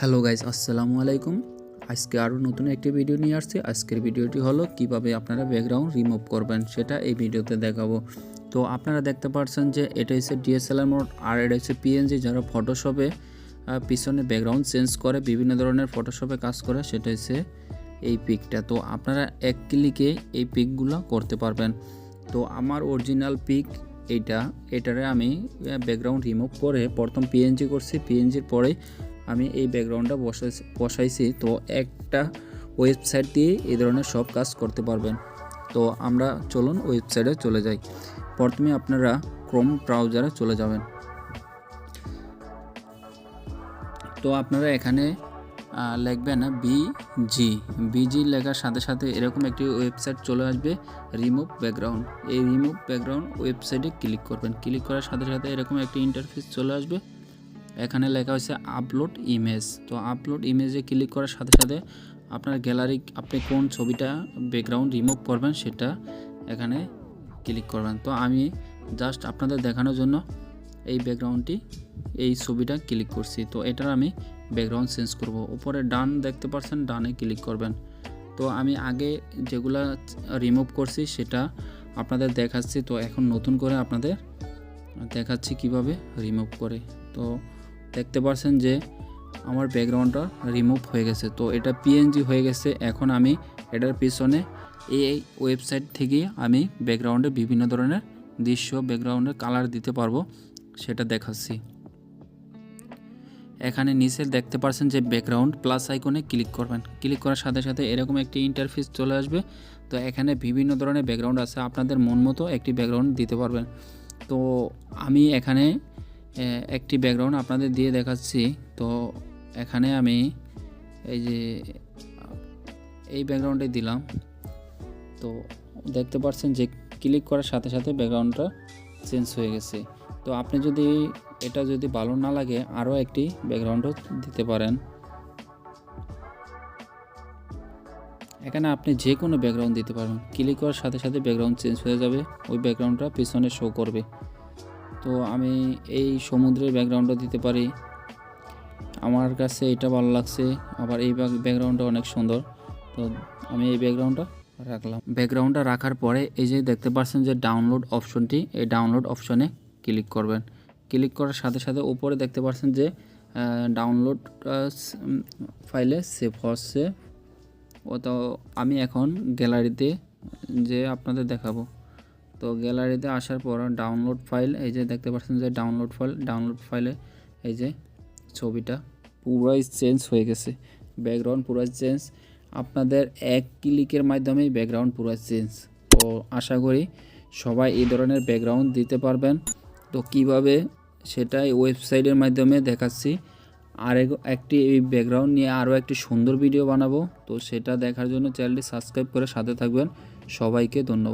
Hello guys আসসালামু আলাইকুম। আজকে আরও নতুন একটি ভিডিও নিয়ে আসছি। আজকের ভিডিওটি হলো কীভাবে আপনারা ব্যাকগ্রাউন্ড রিমুভ করবেন, সেটা এই ভিডিওতে দেখাবো। তো আপনারা দেখতে পাচ্ছেন যে এটা হচ্ছে ডিএসএলআর মোড আর এটা হচ্ছে পিএনজি যারা ফটোশপে পিছনে ব্যাকগ্রাউন্ড চেঞ্জ করে, বিভিন্ন ধরনের ফটোশপে কাজ করে, সেটা হচ্ছে এই পিকটা তো আপনারা এক ক্লিকে এই পিকগুলো করতে পারবেন। তো আমার অরিজিনাল পিক এইটা, এটারে আমি ব্যাকগ্রাউন্ড রিমুভ করে প্রথম পিএনজি করছি। পিএনজির পরে আমি এই ব্যাকগ্রাউন্ডটা বসাই বসাইছি, তো একটা ওয়েবসাইট দিয়ে এই ধরনের সব কাজ করতে পারবেন। তো আমরা চলুন ওয়েবসাইটে চলে যাই। প্রথমে আপনারা ক্রোম ব্রাউজারে চলে যাবেন। তো আপনারা এখানে লিখবেন বিজি বিজি লেখার সাথে সাথে এরকম একটি ওয়েবসাইট চলে আসবে রিমুভ ব্যাকগ্রাউন্ড এই রিমুভ ব্যাকগ্রাউন্ড ওয়েবসাইটে ক্লিক করবেন। ক্লিক করার সাথে সাথে এরকম একটি ইন্টারফেস চলে আসবে। এখানে লেখা হয়েছে আপলোড ইমেজ তো আপলোড ইমেজে ক্লিক করার সাথে সাথে আপনার গ্যালারি আপনি কোন ছবিটা ব্যাকগ্রাউন্ড রিমুভ করবেন সেটা এখানে ক্লিক করবেন। তো আমি জাস্ট আপনাদের দেখানোর জন্য এই ব্যাকগ্রাউন্ডটি এই ছবিটা ক্লিক করছি। তো এটার আমি ব্যাকগ্রাউন্ড চেঞ্জ করব। উপরে ডান দেখতে পাচ্ছেন, ডানে ক্লিক করবেন। তো আমি আগে যেগুলা রিমুভ করছি সেটা আপনাদের দেখাচ্ছি। তো এখন নতুন করে আপনাদের দেখাচ্ছি কীভাবে রিমুভ করে। তো দেখতে পাচ্ছেন যে আমার ব্যাকগ্রাউন্ডটা রিমুভ হয়ে গেছে। তো এটা পিএনজি হয়ে গেছে। এখন আমি এটার পিছনে এই ওয়েবসাইট থেকে আমি ব্যাকগ্রাউন্ডে বিভিন্ন ধরনের দৃশ্য ব্যাকগ্রাউন্ডের কালার দিতে পারব, সেটা দেখাচ্ছি। এখানে নিচে দেখতে পাচ্ছেন যে ব্যাকগ্রাউন্ড প্লাস আইকনে ক্লিক করবেন। ক্লিক করার সাথে সাথে এরকম একটি ইন্টারফেস চলে আসবে। তো এখানে বিভিন্ন ধরনের ব্যাকগ্রাউন্ড আছে। আপনাদের মন মতো একটি ব্যাকগ্রাউন্ড দিতে পারবেন। তো আমি এখানে একটি ব্যাকগ্রাউন্ড আপনাদের দিয়ে দেখাচ্ছি। তো এখানে আমি এই যে, এই ব্যাকগ্রাউন্ডে দিলাম। তো দেখতে পাচ্ছেন যে ক্লিক করার সাথে সাথে ব্যাকগ্রাউন্ডটা চেঞ্জ হয়ে গেছে। তো আপনি যদি এটা যদি ভালো না লাগে, আরও একটি ব্যাকগ্রাউন্ডও দিতে পারেন। এখানে আপনি যে কোনো ব্যাকগ্রাউন্ড দিতে পারবেন ক্লিক করার সাথে সাথে ব্যাকগ্রাউন্ড চেঞ্জ হয়ে যাবে। ওই ব্যাকগ্রাউন্ডটা পিছনে শো করবে। তো আমি এই সমুদ্রের ব্যাকগ্রাউন্ডটা দিতে পারি। আমার কাছে এটা ভালো লাগছে, আবার এই ব্যাকগ্রাউন্ডটা অনেক সুন্দর। তো আমি এই ব্যাকগ্রাউন্ডটা রাখলাম। ব্যাকগ্রাউন্ডটা রাখার পরে এই যে দেখতে পাচ্ছেন যে ডাউনলোড অপশনটি এই ডাউনলোড অপশনে ক্লিক করবেন। ক্লিক করার সাথে সাথে উপরে দেখতে পাচ্ছেন যে ডাউনলোড ফাইলে সেভ হচ্ছে ও তো আমি এখন গ্যালারিতে যে আপনাদের দেখাবো। তো গ্যালারিতে আসার পর ডাউনলোড ফাইল এই যে দেখতে পাচ্ছেন যে ডাউনলোড ফাইল ডাউনলোড ফাইলে এই যে ছবিটা পুরাই চেঞ্জ হয়ে গেছে। ব্যাকগ্রাউন্ড পুরাই চেঞ্জ আপনাদের এক ক্লিকের মাধ্যমেই ব্যাকগ্রাউন্ড পুরাই চেঞ্জ তো আশা করি সবাই এই ধরনের ব্যাকগ্রাউন্ড দিতে পারবেন। তো কীভাবে সেটাই ওয়েবসাইটের মাধ্যমে দেখাচ্ছি। আর এক- একটি এই ব্যাকগ্রাউন্ড নিয়ে আরও একটি সুন্দর ভিডিও বানাবো। তো সেটা দেখার জন্য চ্যানেলটি সাবস্ক্রাইব করে সাথে থাকবেন। সবাইকে ধন্যবাদ।